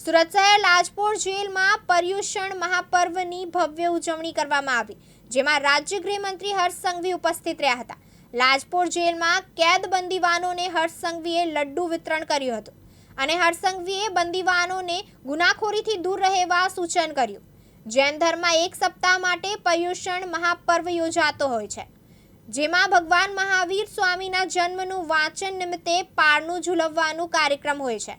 સુરત શહેર લાજપોર જેલમાં પર્યુષણ મહાપર્વની ભવ્ય ઉજવણી કરવામાં આવી, જેમાં રાજ્ય ગૃહમંત્રી હર્ષ સંઘવી ઉપસ્થિત રહ્યા હતા. લાજપોર જેલમાં કેદ બંદીવાનોને હર્ષ સંઘવીએ લડ્ડુ વિતરણ કર્યું હતું અને હર્ષ સંઘવીએ બંદીવાનોને ગુનાખોરીથી દૂર રહેવા સૂચન કર્યું. જૈન ધર્મમાં એક સપ્તાહ માટે પર્યુષણ મહાપર્વ યોજાતો હોય છે, જેમાં ભગવાન મહાવીર સ્વામીના જન્મનું વાંચન નિમિત્તે પારણું ઝૂલવવાનું કાર્યક્રમ હોય છે.